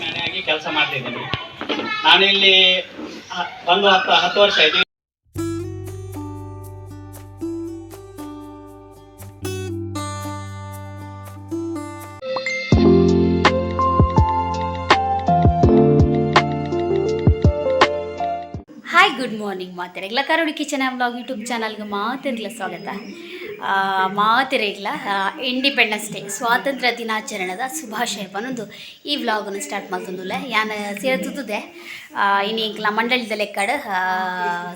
Man ಆಗಿ ಕೆಲಸ ಮಾಡ್ತಿದ್ದೀನಿ. ಇಲ್ಲಿ ಬಂದು ಹತ್ತು ಹತ್ತು ವರ್ಷ ಆಯ್ತು. ಹಾಯ್ ಗುಡ್ ಮಾರ್ನಿಂಗ್ ಮಾತೆರೆಗ್ಲ. ಕರೋಡಿ ಕಿಚನ್ ಬ್ಲಾಗ್ ಯೂಟ್ಯೂಬ್ ಚಾನಲ್ಗೆ ಮಾತೆರೆಗ್ಲ ಸ್ವಾಗತ. ಆ, ಮಾತೆರೆಗ್ಲ ಇಂಡಿಪೆಂಡೆನ್ಸ್ ಡೇ ಸ್ವಾತಂತ್ರ್ಯ ದಿನಾಚರಣೆದ ಶುಭಾಶಯ ಬಂದು ಈ ವ್ಲಾಗನ್ನು ಸ್ಟಾರ್ಟ್ ಮಾಡ್ತಂದುಲ್ಲೆ ಯಾನ್ ಸೇರ್ತುದೆ ಇನ್ನು ಇಂಕ್ಲ ಮಂಡಳಿದ ಲೆಕ್ಕಡ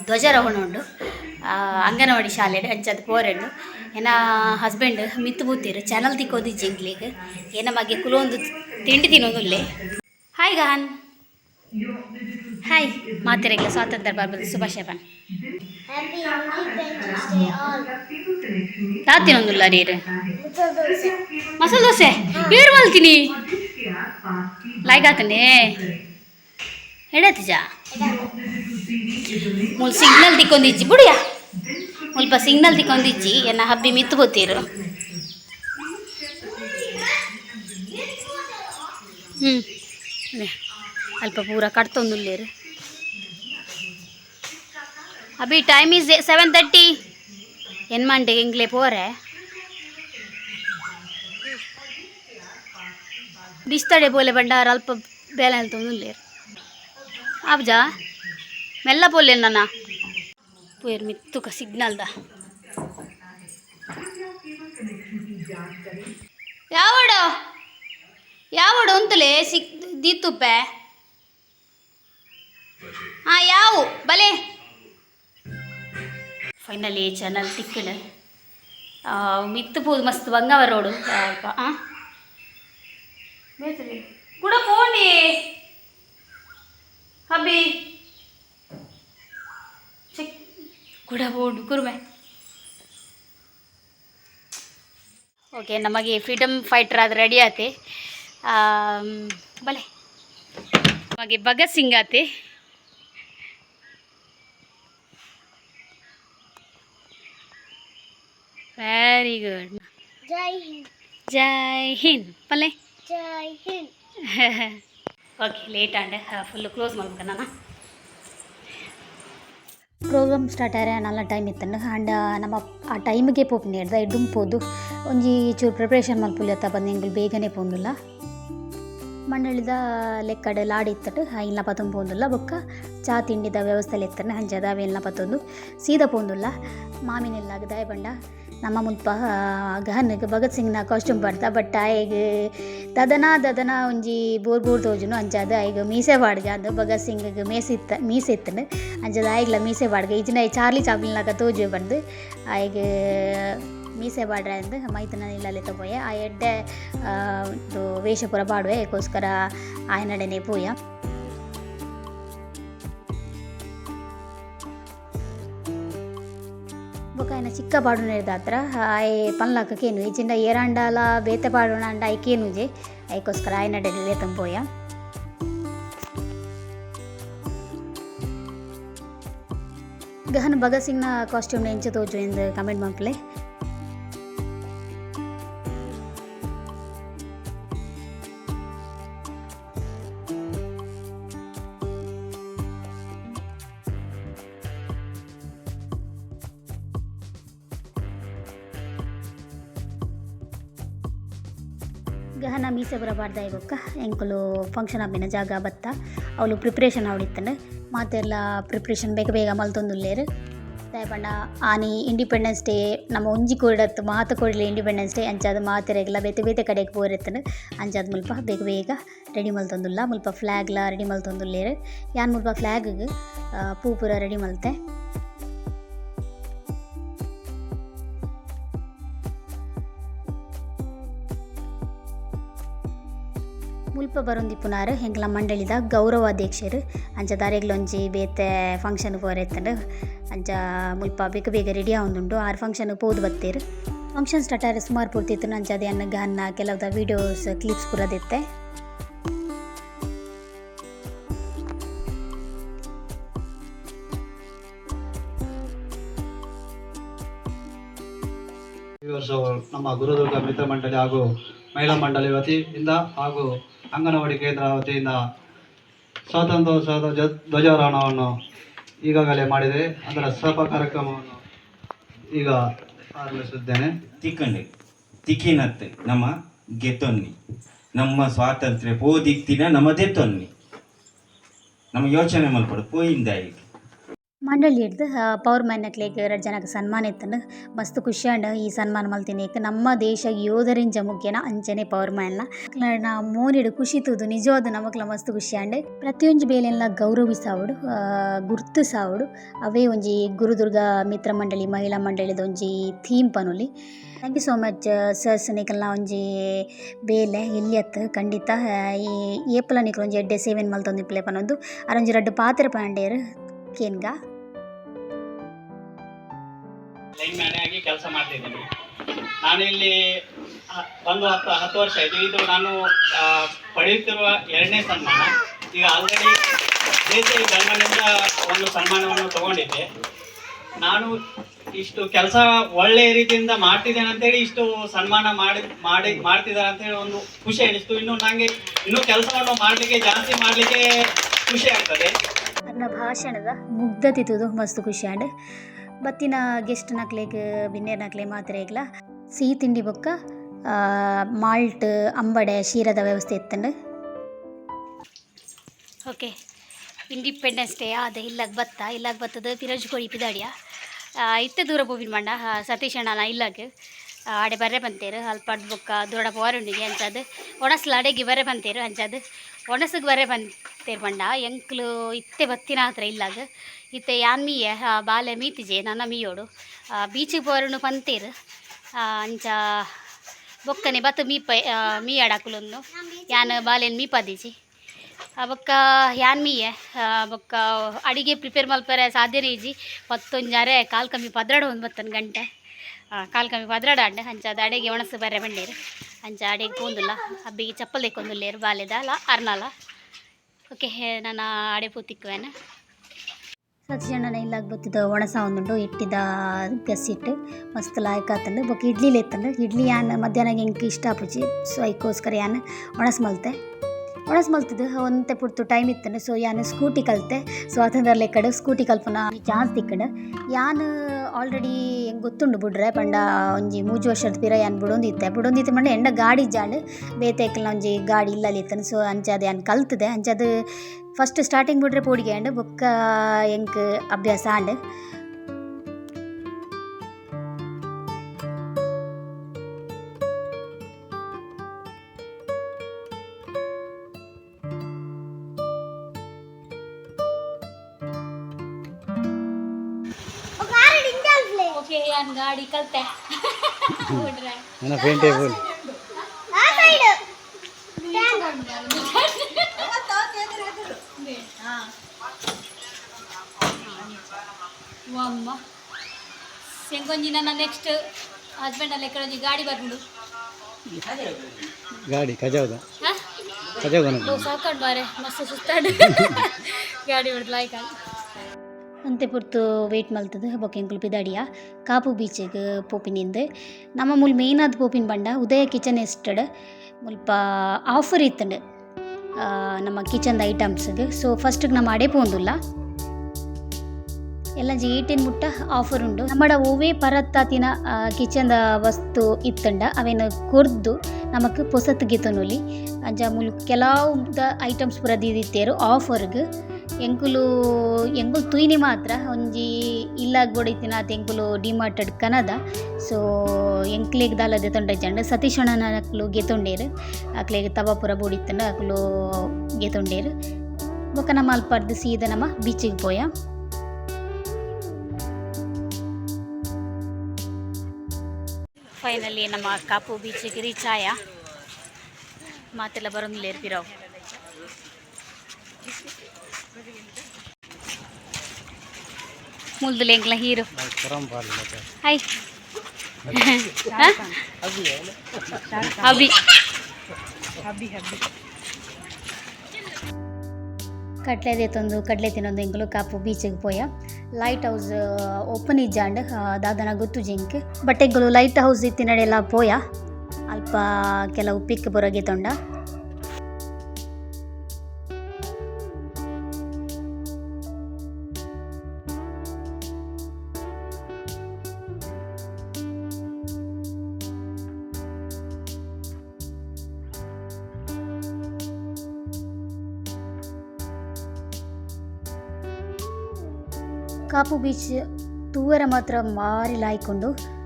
ಧ್ವಜಾರೋಹಣ ಉಂಡು ಅಂಗನವಾಡಿ ಶಾಲೆಡ್ ಅಂಚದ ಪೋರೆಂಡು ಏನ ಹಸ್ಬೆಂಡ್ ಮಿತ್ತು ಬೂತಿರು ಚಾನಲ್ ತಿಕ್ಕೋದು ಜಿಂಕ್ಲಿಗೆ ಏನ ಮಗೆ ಕುಲೊಂದು ತಿಂಡಿ ತಿನ್ನೋದುಲ್ಲೆ ಹಾಯ್ ಗಾನ್ ಹಾಯ್ ಮಾತೆರೆಗ್ಲ ಸ್ವಾತಂತ್ರ್ಯ ಬರ್ಬದ ಶುಭಾಶಯ ಪನ್ Happy Independence ರೀ ದೋಸೆ ಏರು ಮಲ್ತೀನಿ ಲೈಕ್ ಆತನೆ ಹೇಳತ್ತಿಜ ಮುಲ್ ಸಿಗ್ನಲ್ ತಿಕ್ಕೊಂದಿಜ್ಜಿ ಬುಡಿಯ. ಮುಲ್ಪ ಸಿಗ್ನಲ್ ತಿಕ್ಕೊಂದಿಜ್ಜಿ ಎನ್ನ ಹಬ್ಬಿ ಮಿತ್ತು ಬೋತೀರು ಹ್ಞೂ ಅಲ್ಪ ಪೂರ ಕಟ್ತೊಂದುಲ್ಲೇರು. ಅಬಿ ಟೈಮ್ ಈಸ್ ಸೆವೆನ್ ತರ್ಟಿ ಎನ್ ಮಂಟೆಗೆ ಇಂಗ್ಲೇ ಪೋರೆ ಬಿಸ್ತಡೆ ಪೋಲೆ ಬಂಡಾರ ಅಲ್ಪ ಬೇಲೆ ಅಂತ ಆಬ್ಜಾ ಮೆಲ್ಲ ಪೋಲೆ ನನ್ನ ಪೋಯರ್ ಮಿತ್ತುಕ ಸಿಗ್ನಲ್ದ ಯಾವಡು? ಯಾವಡು ಅಂತಲೇ ಸಿಕ್ ದೀತುಪ್ಪೆ ಹಾಂ ಯಾವು? ಬಲೆ. ಫೈನಲಿ ಚಾನಲ್ ತಿಕ್ಕಳು ಮಿತ್ತು ಪೋದು ಮಸ್ತ್ ಬಂಗವ ರೋಡು ಹಾಂ ಬೇಸರಿ ಕೂಡ ಪೋಂಡಿ ಹಬ್ಬಿ ಚೆಕ್ ಕೂಡ ಪೋಂಡು ಕುರುಮೆ ಓಕೆ ನಮಗೆ ಫ್ರೀಡಮ್ ಫೈಟರ್ ಅದು ರೆಡಿ ಆತೆ ಆಮ್, ಬಲೆ ನಮಗೆ ಭಗತ್ ಸಿಂಗ್ ಆತೆ ವೆರಿ ಗುಡ್ ಜೈ ಹಿಂದ್ ಜೈ ಹಿಂದ್ ಪಲ್ಲೆ ಜೈ ಹಿಂದ್ ಓಕೆ ಲೇಟ್ ಆಂಡೆ ಫುಲ್ಲು ಕ್ಲೋಸ್ ಮಾಡ್ಬೇಕು ನಾನು? ಪ್ರೋಗ್ರಾಮ್ ಸ್ಟಾರ್ಟ್ ಆರೆ ನಲ್ಲ ಟೈಮ್ ಇತ್ತಂಡು ಆಂಡ ನಮ್ಮ ಆ ಟೈಮಿಗೆ ಪೋಪು ಹಿಡ್ದ ಇಡುಂಪೋದು ಒಂಜಿ ಚೂರು ಪ್ರಿಪ್ರೇಷನ್ ಮಲ್ಪುಲ್ಯತ್ತ ಬಂದು ಎಂಗಳು ಬೇಗನೆ ಪೋಂದುಲ್ಲ. ಮಂಡಳಿದ ಲೆಕ್ಕಡೆ ಲಾಡಿ ಇತ್ತಟ್ಟು ಇಲ್ನ ಪತ್ತೊಂದು ಪೋಂದುಲ್ಲ. ಬೊಕ್ಕ ಚಾ ತಿಂಡಿದ ವ್ಯವಸ್ಥೆ ಇತ್ತನೆ ಹಂಚದ ಅವೆಲ್ಲ ಪತ್ತೊಂದು ಸೀದಾ ಪೋಂದುಲ್ಲ. ಮಾಮಿನೆಲ್ಲ ದಯ ಬಂಡ. ನಮ್ಮ ಮುಲ್ಪ ಗಹನ್ ಭಗತ್ ಸಿಂಗ್ನ ಕಾಸ್ಟ್ಯೂಮ್ ಪಡ್ತ ಬಟ್ ಆಯ್ಗೆ ದದನ ದದನ ಒಂಜಿ ಬೋರ್ ಬೋರ್ ತೋಜುನು ಅಂಚಾದ ಐಗ್ ಮೀಸೆ ಬಾಡ್ಗೆ ಅದು ಭಗತ್ ಮೇಸಿತ್ತ ಮೀಸೆ ಇತ್ತನು ಅಂಚದ ಆಯ್ಗ್ಲ ಮೀಸೆ ಬಾಡ್ಗೆ ಈಜಿನ ಚಾರ್ಲಿ ಚಾಪ್ಲಿನಾಗ ತೋಜು ಬಂದು, ಆಯ್ಗ ಮೀಸೆ ಬಾಡ್ರ ಅಂದು ಮೈತನ ಇಲ್ಲಲ್ಲಿ ತಗೋಯ. ಆ ಎಡ್ಡೆ ವೇಷಪುರ ಬಾಡುವೆ ಅದಕ್ಕೋಸ್ಕರ ಆಯ್ನಡೆನೆ ಪೋಯ. ಬೊಕಾಯನ ಚಿಕ್ಕ ಪಾಡುನೇರ ದಾತ್ರ ಆಯೆ ಪನ್ಲಕ್ಕ ಕೇನು ಈಚಿಂಡ ಏರಾಂಡಲ ಬೇತೆ ಪಾಡೋಣ ಅಂಡ ಆಯ್ ಕೇನುಜೆ ಅದಕ್ಕೋಸ್ಕರ ಆಯ್ನ ಡೆಲಿ ವೇತಂ ಪೋಯ ಗಹನ ಭಗತ್ ಸಿಂಗ್ನ ಕಾಸ್ಟ್ಯೂಮ್ನ ಎಂಚ ತೋಜು ಎಂದು ಕಮೆಂಟ್ ಮಾಡ್ಲೆ ಗಹನ ಮೀಸೆ ಬರಬಾರ್ದ ಇವಕ್ಕ ಎಂಕಲು ಫಂಕ್ಷನ್ ಆಪಿನ ಜಾಗ ಬತ್ತ. ಅವಳು ಪ್ರಿಪ್ರೇಷನ್ ಅವಳಿತ್ತಂಡು ಮಾತೆಲ್ಲ ಪ್ರಿಪ್ರೇಷನ್ ಬೇಗ ಬೇಗ ಮಲ್ತೊಂದುಲ್ಲೇರು. ದಯಪಂಡ ಆನಿ ಇಂಡಿಪೆಂಡೆನ್ಸ್ ಡೇ ನಮ್ಮ ಒಂಜಿ ಕೋರಿಡತ್ತು ಮಾತ ಕೊಡಲಿ ಇಂಡಿಪೆಂಡೆನ್ಸ್ ಡೇ ಅಂಚಾದ ಮಾತೆರೆಗ್ಲ ಬೇತೆ ಬೇತೆ ಕಡೆಗೆ ಪೋರೆತ್ತಂಡು ಅಂಚಾದ ಮುಲ್ಪ ಬೇಗ ಬೇಗ ರೆಡಿ ಮಲ್ತೊಂದುಲ್ಲ. ಮುಲ್ಪ ಫ್ಲ್ಯಾಗ್ಲ ರೆಡಿ ಮಲ್ತೊಂದುಲ್ಲೇರು. ಯಾನ್ ಮುಲ್ಪ ಫ್ಲ್ಯಾಗ್ಗೆ ಪೂ ಪೂರ ರೆಡಿ ಮಲ್ತೆ. ಮುಲ್ಪ ಬರೊಂದಿಪ್ಪುನಾರು ಹೆಂಗ್ಲ ಮಂಡಳಿದ ಗೌರವಾಧ್ಯಕ್ಷರು ಅಂಚ ದಾರೆಗ್ಲೊಂಜಿ ಬೇತೆ ಫಂಕ್ಷನ್ ಪೋರೆತ್ತಂಡು ಅಂಚ ಮುಲ್ಪ ಬೇಗ ಬೇಗ ರೆಡಿ ಆವೊಂದುಂಡು, ಆರು ಫಂಕ್ಷನ್ ಪೋದು ಬತ್ತೇರು. ಫಂಕ್ಷನ್ ಸ್ಟಾರ್ಟ್ ಆದರೆ ಸುಮಾರು ಪೂರ್ತಿತ್ತು ಅಂಚ ಅದೇ ಅನ್ನ ಗನ್ನ ಕೆಲವ್ದ ವೀಡಿಯೋಸ್ ಕ್ಲಿಪ್ಸ್ ಪೂರ ದಿತ್ತೆ ಈ ವರ್ಷ ನಮ್ಮ ಗುರುದುರ್ಗ ಮಿತ್ರ ಮಂಡಳಿ ಹಾಗೂ ಮಹಿಳಾ ಮಂಡಳಿ ವತಿಯಿಂದ ಹಾಗೂ ಅಂಗನವಾಡಿ ಕೇಂದ್ರ ವತಿಯಿಂದ ಸ್ವಾತಂತ್ರ್ಯೋತ್ಸವದ ಧ್ವಜ ಧ್ವಜಾರೋಹಣವನ್ನು ಈಗಾಗಲೇ ಮಾಡಿದೆ. ಅದರ ಸಭಾ ಕಾರ್ಯಕ್ರಮವನ್ನು ಈಗ ಆರಂಭಿಸುತ್ತೇನೆ. ತಿಕ್ಕಂಡೆ, ತಿಕ್ಕಿನತ್ತೆ, ನಮ್ಮ ಗೆತ್ತೊನ್ನಿ. ನಮ್ಮ ಸ್ವಾತಂತ್ರ್ಯ ಪೋದಿಕ್ತಿನ ನಮ್ಮದೇ ತೊನ್ನಿ. ನಮ್ಮ ಯೋಚನೆ ಮಲ್ಪಡು ಪೋಯಿಂದ ಈಗ ಮಂಡಳಿ ಹಿಡ್ದು ಪವರ್ ಮ್ಯಾನ್ಕ್ಲೇಗ್ ಎರಡು ಜನಕ್ಕೆ ಸನ್ಮಾನ ಇತ್ತಂಡು ಮಸ್ತ್ ಖುಷಿಯಾಂಡ್ ಈ ಸನ್ಮಾನ ಮಲ್ತೀನಿ ಏಕೆ ನಮ್ಮ ದೇಶ ಯೋಧರಿಂಜ ಮುಖ್ಯನ ಅಂಚನೆ ಪವರ್ ಮ್ಯಾನ್ನ ನಾ ಮೋನಿಡು ಖುಷಿ ತೂದು, ನಿಜವಾದ ನಮಕ್ಲ ಮಸ್ತ್ ಖುಷಿಯಾಂಡೆ ಪ್ರತಿಯೊಂದು ಬೇಲೆಲ್ಲ ಗೌರವಿಸಾವುಡು ಗುರ್ತು ಸಾವುಡು ಅವೇ ಒಂಜಿ ಗುರುದುರ್ಗ ಮಿತ್ರ ಮಂಡಳಿ, ಮಹಿಳಾ ಮಂಡಳಿದ ಒಂಜಿ theme ಪನುಲಿ. Thank you so much sirs ನಿಕಲ್ನ ಒಂಜಿ ಬೇಲೆ, ಇಲ್ಲಿಯತ್, ಖಂಡಿತ ಏಪಲ ನಿಕಲ್ ಒಂಜಿ ಎಡ್ಡೆ ಸೇವೆನ್ ಮಲ್ತೊಂದಿಪ್ಪಲೆ ಪನೊಂದು. ಅರೊಂಜಿ ರಡ್ಡು ಪಾತ್ರೆ ಪಾಂಡೇರು ಮ್ಯಾನ್ ಆಗಿ ಕೆಲಸ ಮಾಡ್ತಿದ್ದೀನಿ. ನಾನಿಲ್ಲಿ ಒಂದು ಹತ್ತು ಹತ್ತು ವರ್ಷ ಆಯಿತು. ಇದು ನಾನು ಪಡೆಯುತ್ತಿರುವ ಎರಡನೇ ಸನ್ಮಾನ. ಈಗ ಆಲ್ರೆಡಿ ದೇಸಿ ಗವರ್ಮೆಂಟಿಂದ ಒಂದು ಸನ್ಮಾನವನ್ನು ತಗೊಂಡಿದ್ದೆ. ನಾನು ಇಷ್ಟು ಕೆಲಸ ಒಳ್ಳೆ ರೀತಿಯಿಂದ ಮಾಡ್ತಿದ್ದೇನೆ ಅಂತೇಳಿ ಇಷ್ಟು ಸನ್ಮಾನ ಮಾಡಿ ಮಾಡಿ, ಮಾಡ್ತಿದ್ದಾರೆ ಅಂತೇಳಿ ಒಂದು ಖುಷಿ ಅನಿಸ್ತು ಇನ್ನು ನನಗೆ ಇನ್ನೂ ಕೆಲಸವನ್ನು ಮಾಡಲಿಕ್ಕೆ, ಜಾಸ್ತಿ ಮಾಡಲಿಕ್ಕೆ ಖುಷಿ ಆಗ್ತದೆ. ನನ್ನ ಭಾಷಣದ ಮುಗ್ಧತೆ ಮಸ್ತ್ ಖುಷಿ ಖುಷಿಯಾಂಡ್ ಬತ್ತಿನ ಗೆಸ್ಟ್ ನಕ್ಲೆಗ್ ಬಿನ್ನೇರ್ ನಕ್ಲೆ ಮಾತ್ರ ಇಗ್ಲ ಸಿಹಿ ತಿಂಡಿ ಬೊಕ್ಕ ಮಾಲ್ಟ್, ಅಂಬಡೆ, ಶೀರದ ವ್ಯವಸ್ಥೆ ಇತ್ತಂಡು. ಓಕೆ. ಇಂಡಿಪೆಂಡೆನ್ಸ್ ಡೇ ಆದ ಇಲ್ಲಾಗ ಬತ್ತ? ಇಲ್ಲಾಗ ಬತ್ತದ ಪಿರಜ್ ಕೋಳಿ ಪಿದಾಡಿಯ? ಇತ್ತೆ ದೂರ ಪೋವಿನ ಮಂಡ ಸತೀಶ್ ಅಣ್ಣ ಇಲ್ಲಾಗ. ಆಡೆ ಬರ್ರೆ ಬಂತೇರು, ಅಲ್ಪಾಡ್ ಬೊಕ್ಕ ದೊಡ್ಡ ಪೋರುಂಡಿಗೆ ಅಂಚದು. ಒಣಸ್ಲ ಅಡೆಗೆ ಬರ್ರೆ ಬಂತೇರು ಒಣಸಗ್ ಬರೆ ಬಂತೇರು ಬಂಡ ಎಂಕ್ಲು ಇತ್ತೆ ಬತ್ತಿನ ಹತ್ರ ಇಲ್ಲಾಗ ಇತ್ತೆ ಯಾನ್ ಮೀಯ? ಬಾಲೆ ಮೀತಿಜೆ ನನ್ನ ಮೀಯೋಡು. ಬೀಚಿಗೆ ಪೋರನು ಪಂತೀರ್. ಅಂಚ ಬೊಕ್ಕನೆ ಬತ್ತು ಮೀಪ ಆ, ಮೀ ಆಡಾಕುಲೊಂದು ಯಾನ್ ಬಾಲೆನ್ ಮೀಪದಿಜಿ. ಬೊಕ್ಕ ಯಾನ್ ಮೀಯೆ? ಬೊಕ್ಕ ಅಡಿಗೆ ಪ್ರಿಪೇರ್ ಮಲ್ಪರೆ ಸಾಧ್ಯನೇ ಇಜಿ ಪತ್ತೊಂಜಾರೆ ಕಾಲ್ ಕಮ್ಮಿ ಪದ್ರಾಡ ಒಂದು ಬತ್ತನ್ ಗಂಟೆ. ಕಾಲು ಕಮ್ಮಿ ಪದ್ರಾಡ ಅಂಡ ಅಂಚ ಅಡಿಗೆ ಒಣಸು ಬರ್ರೆ ಬಂಡೇರು ಅಂಚ ಅಡೆಗೆ ಪೋಂದುಲ್ಲ ಅಬ್ಬಿಗೆ ಚಪ್ಪಲ್ ತೆಕ್ಕೊಂದುಲ್ಲೇರು ಬಾಲೆದ ಅಲ್ಲ ಅರ್ನಲ ಓಕೆ ನಾನು ಅಡೆ ಪೂತಿಕ್ವೇನ ಸತ್ಯಣ್ಣನ ಇಲ್ಲಾಗ ಬತ್ತಿದ ಒಣಸ ಒಂದುಂಡು ಇಟ್ಟಿದ ಗಸಿಟ್ಟು ಮಸ್ತ್ ಲಾಯ್ಕ ಆತಂಡು. ಇಡ್ಲಿಲಿ ಎತ್ತಂಡು ಇಡ್ಲಿ ಯಾನ್ ಮಧ್ಯಾಹ್ನ ಹೆಂಗೆ ಇಷ್ಟ ಆಪುಜಿ ಸೊ ಅದಕ್ಕೋಸ್ಕರ ಯಾನ್ ಒಣಸ್ ಮಲ್ತೆ. ಒಣಸ್ ಮಲ್ತಿದ್ದು ಒಂತೆ ಪುಡ್ತು ಟೈಮ್ ಇತ್ತೇನೆ ಸೊ ಯಾನು ಸ್ಕೂಟಿ ಕಲ್ತೆ. ಸ್ವಾತಂತ್ರ್ಯ ಕಡೆ ಸ್ಕೂಟಿ ಕಲ್ಪನ ಚಾನ್ಸ್ ಕಡೆ ಯಾನ್ ಆಲ್ರೆಡಿ ಹೆಂಗೆ ಗೊತ್ತುಂಡು ಬಿಡ್ರೆ, ಪಂಡ ಒಂಜಿ ಮೂಜು ವರ್ಷದ ಪಿರ ಯಾನ್ ಬಿಡೊಂದಿತ್ತೆ. ಬಿಡೊಂದಿತ್ತೆ ಮಂಡ ಎಂಡ ಗಾಡಿ ಜಾಳ. ಬೇತೆಕ್ಲ ಒಂಜಿ ಗಾಡಿ ಇಲ್ಲಲ್ಲಿ ಇತ್ತನು ಸೊ ಅಂಚೆ ಅದು ಯಾನ್ ಕಲ್ತದೆ. ಅಂಚೆ ಅದು ಫಸ್ಟ್ ಸ್ಟಾರ್ಟಿಂಗ್ ಬಿಡ್ರೆ ಪೋಡಿಗೆ ಅಂಡ್ ಬೊಕ್ಕ ಹೆಂಗೆ ಅಭ್ಯಾಸ ಆಂಡ್. के यान गाड़ी कलते उड़ रहा है ना पेंट ಅಮ್ಮ ಸೆಂಗೊಂಜಿನ ನನ್ನ ನೆಕ್ಸ್ಟ್ ಹಸ್ಬೆಂಡಲ್ಲಿ ಎಕ್ಕಡೊಂಜಿ ಗಾಡಿ ಬರ್ಬಿಡು. ಗಾಡಿ ಕಜಾವ್ದು? ಕಜಾವದ ಸಾಕೊಂಡು ಬಾರೆ. ಮಸ್ತ್ ಸುತ್ತಾಡಿ ಗಾಡಿ ಬಿಡ್ಲಾಯ್ಕಾಗ ಅಂತೆ ಪುರ್ತು ವೇಟ್ ಮಲ್ತದ ಬೊಕ್ಕ ಪಿದಾಡಿಯ ಕಾಪು ಬೀಚಿಗೆ ಪೋಪಿನಿಂದ ನಮ್ಮ ಮುಲ್ ಮೇನ್ ಆದ ಪೋಪಿನ ಬಂಡ ಉದಯ ಕಿಚನ್ ಎಸ್ಟಡ್ ಮುಲ್ಪ ಆಫರ್ ಇತ್ತಂಡು ನಮ್ಮ ಕಿಚನ್ದ ಐಟಮ್ಸ್ಗೆ. ಸೊ ಫಸ್ಟಿಗೆ ನಮ್ಮ ಅಡೆ ಪೋಂದುಲ್ಲ. ಎಲ್ಲ ಜಿ ಏಟಿನ್ ಮುಟ್ಟ ಆಫರ್ ಉಂಡು. ನಮ್ಮಡ ಒವೇ ಪರತ್ತಾತಿನ ಕಿಚನ್ದ ವಸ್ತು ಇತ್ತಂಡ, ಅವೇನು ಕೊರ್ದು ನಮಕ್ ಪೊಸತ್ ಗಿತನುಲಿ ಅಂಜ ಮುಲ್ ದ ಐಟಮ್ಸ್ ಪುರ ದೀದಿತ್ತೇರು ಆಫರ್ಗ್. ಎಂಕುಲು ಎಂಕುಲು ತುಯ್ನಿ ಮಾತ್ರ. ಒಂಜಿ ಇಲ್ಲಾಗ ಬೊಡಿತಿನ ಅದು ಎಂಕುಲು ಡಿಮಾರ್ಟೆಡ್ ಕನದ. ಸೊ, ಎಂಕ್ಲೆಗ್ ದಾಲದೆ ಜಂಡ. ಸತೀಶ್ ಅಣ್ಣನಕ್ಲು ಗೆತೊಂಡೇರು. ಅಕ್ಲೆಗ್ ತವಾಪುರ ಪೂರ ಬೊಡಿತ್ತಂಡ ಅಕ್ಲು ಗೆತೊಂಡೇರು. ಬೊಕ ನಮ್ಮ ಅಲ್ಪರ್ದು ಸೀದ ನಮ್ಮ ಬೀಚಿಗೆ ಪೋಯ. ಫೈನಲಿ ನಮ್ಮ ಕಾಪು ಬೀಚಿಗೆ ರೀಚ್ ಆಯ. ಮಾತೆಲ್ಲ ಬರೋಂಗಿಲ್ಲ ಪಿರಾವ್. ಎಂಕ್ಲ ಹೀರೋ? ಹಾಯ್ ಕಡ್ಲೆ ತಂದು, ಕಡ್ಲೆ ತಿನ್ನೊಂದು ಎಂಕಲು ಕಾಪು ಬೀಚಿಗೆ ಪೋಯ. ಲೈಟ್ ಹೌಸ್ ಓಪನ್ ಇಜ್ಜಾಂಡ್ ದಾದನ ಗೊತ್ತು ಜಿಂಕ್. ಬಟ್ಟೆಗಳು ಲೈಟ್ ಹೌಸ್ ಇತ್ತಿನಡೆಲ್ಲ ಪೋಯ. ಅಲ್ಪ ಕೆಲವು ಪಿಕ್ ಬರೋಗೆ ತೊಂಡ. ಕಾಪು ಬೀಚ್ ತೂವರ ಮಾತ್ರ ಮಾರಿ ಲಾಯ್ಕೊಂಡು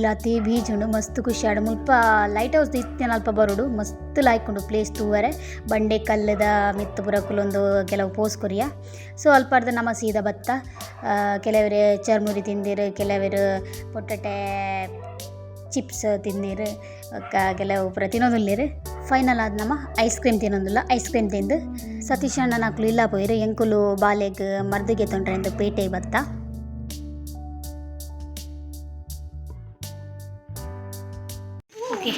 ಲಾತಿ ಉಂಡು ಮಸ್ತ್ ಖುಷಿ. ಆಡು ಮುಲ್ಪ ಲೈಟ್ ಹೌಸ್ ಇತ್ತೇನು ಅಲ್ಪ ಬರೋಡು ಮಸ್ತ್ ಲಾಯ್ಕೊಂಡು ಪ್ಲೇಸ್ ತೂವರೆ. ಬಂಡೆ ಕಲ್ಲದ ಮಿತ್ತು ಪುರಕುಲೊಂದು ಕೆಲವು ಪೋಸ್ ಕೊರಿಯ. ಸೊ ಅಲ್ಪ ಅರ್ಧ ನಮ್ಮ ಸೀದಾ ಬತ್ತ. ಆ, ಕೆಲವರು ಚರ್ಮುರಿ ತಿಂದಿರು ಕೆಲವರು ಪೊಟ್ಟಟೆ ಚಿಪ್ಸ್ ತಿಂದಿರು ಕೆಲವು ಪುರ ತಿನ್ನೋದಿಲ್ಲಿರು ಫೈನಲ್ ಆದ ನಮ್ಮ ಐಸ್ ಕ್ರೀಮ್ ತಿನ್ನೋದಿಲ್ಲ. ಐಸ್ ಕ್ರೀಮ್ ತಿಂದು ಸತೀಶ್ ಅಣ್ಣ ನಾಕ್ಲು ಇಲ್ಲ ಪೋಯಿರು ಎಂಕುಲು ಬಾಲೆಗ್ ಮರ್ದಿಗೆ ತೊಂಡ್ರೆ ಎಂದು ಪೇಟೆ ಬತ್ತ ಓಕೆ.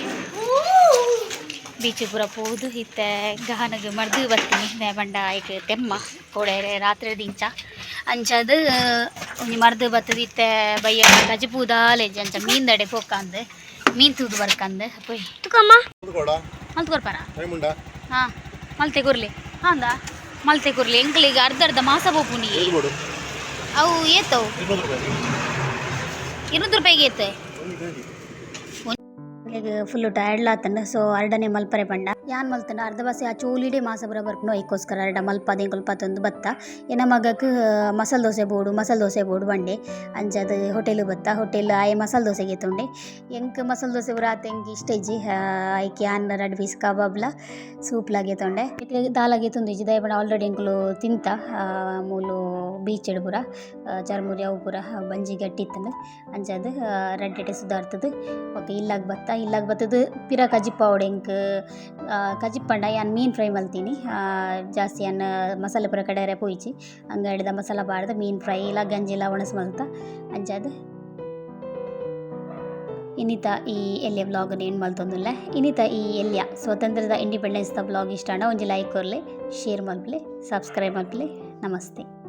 ಬೀಚ್ ಪೂರ ಪೋದು ಇತ್ತೆ. ಗಹನಗೆ ಮರ್ದು ಬರ್ತೀನಿ. ನೇಮಂಡ ಐಕ್ ತೆಮ್ಮ ಕೋಡೆ ರಾತ್ರಿ ದಿಂಚ ಅಂಚದು ಒಂಜಿ ಮರ್ದು ಬತ್ತದ ಇತ್ತೆ. ಬಯ್ಯ ಗಜ ಪೂದಾಲೆಜ್ ಅಂಚ ಮೀನ್ ದಡೆ ಪೋಕಂದು ಮೀನ್ ತೂದು ಬರ್ಕಂದು. ಪೋಯ್ ತುಕಮ್ಮ. ಮಲ್ತ್ ಕೊರ್ಪಾರ ಹಾ ಮಲ್ತೆ ಹಾ ಅಂದ. ಮಲ್ತೆ ಕುರ್ಲಿ ಎಂಕ್ಲಿಗೆ ಅರ್ಧ ಅರ್ಧ ಮಾಸ ಬೋಪುನಿ ಅವು ಏತವು ರೂಪಾಯಿ. ಇನ್ನೂರು ರೂಪಾಯಿಗೆ ಏತೆ? ಫುಲ್ ಟೈರ್ಡ್ ಲಾತಂಡ ಸೊ ಅರ್ಡನೆ ಮಲ್ಪರೆ ಪಂಡ. ಯಾನ್ ಮಲ್ತನ ಅರ್ಧ ಬಸ್ಸೆ ಆ ಚೋಲಿಡೆ ಮಾಸ ಬರ ನೋಯ್ಕೋಸ್ಕರ ಅರ್ಡ ಮಲ್ಪದೆ ಕೊಲ್ಪತ್ತೊಂದು ಬತ್ತ. ಏನ ಮಗಕ್ಕೆ ಮಸಾಲೆ ದೋಸೆ ಬೋಡು ಮಸಾಲೆ ದೋಸೆ ಬೋಡು ಬಂಡೆ. ಅಂಜದ ಹೋಟೆಲ್ ಬತ್ತ. ಹೋಟೆಲ್ ಆಯೆ ಮಸಾಲೆ ದೋಸೆ ತುಂಡೆ ಎಂಕ್ ಮಸಾಲೆ ದೋಸೆ ಬರಾತ ಎಂಕ್ ಇಷ್ಟ ಇಜ್ಜಿ ಐಕೆ ಆನ್ ರಡ್ ಪೀಸ್ ಕಬಾಬ್ಲ ಸೂಪ್ ಲಾಗೆ ತೊಂಡೆ ಗೆತ್ತೊಂದು ಇಜ್ಜಿ ದಯಪಡ ಆಲ್ರೆಡಿ ಎಂಕುಲು ತಿಂತ ಮೂಲು ಬೀಚ್ ಆ, ಚರ್ಮುರಿ ಅವು ಪುರ ಬಂಜಿ ಗಟ್ಟಿತ್ತಂದು ಅಂಚದು ರಡ್ಡೆಟೆ ಸುಧಾರ್ತದ. ಓಕೆ ಇಲ್ಲಾಗ ಬತ್ತ. ಇಲ್ಲಾಗ ಬತ್ತದು ಪಿರ ಕಜಿಪ್ಪಾವಡೆ ಎಂಕ್ ಕಜಿಪ್ಪಂಡ ಯಾನ್ ಮೀನು ಫ್ರೈ ಮಲ್ತೀನಿ. ಜಾಸ್ತಿ ಅನ್ನ ಮಸಾಲೆ ಪುರ ಕಡೆರೆ ಪೋಯಿಚಿ. ಹಂಗೆ ಹಿಡಿದ ಮಸಾಲ ಬಾಡ್ದು ಮೀನು ಫ್ರೈ ಇಲ್ಲ ಗಂಜಿ ಇಲ್ಲ ಒಣಸ್ ಮಲ್ತ. ಅಂಜಾದ. ಇನ್ನಿತ ಈ ಎಲ್ಯ ವ್ಲಾಗ್ ಏನು ಮಲ್ತೊಂದುಲ್ಲ. ಇನ್ನಿತ ಈ ಎಲ್ಯ ಸ್ವತಂತ್ರದ ಇಂಡಿಪೆಂಡೆನ್ಸ್ ದ ವ್ಲಾಗ್ ಇಷ್ಟ ಒಂಜಿ ಲೈಕ್ ಕೊರ್ಲೆ ಶೇರ್ ಮಲ್ಪಲೆ ಸಬ್ಸ್ಕ್ರೈಬ್ ಮಲ್ಪಲೆ. ನಮಸ್ತೆ.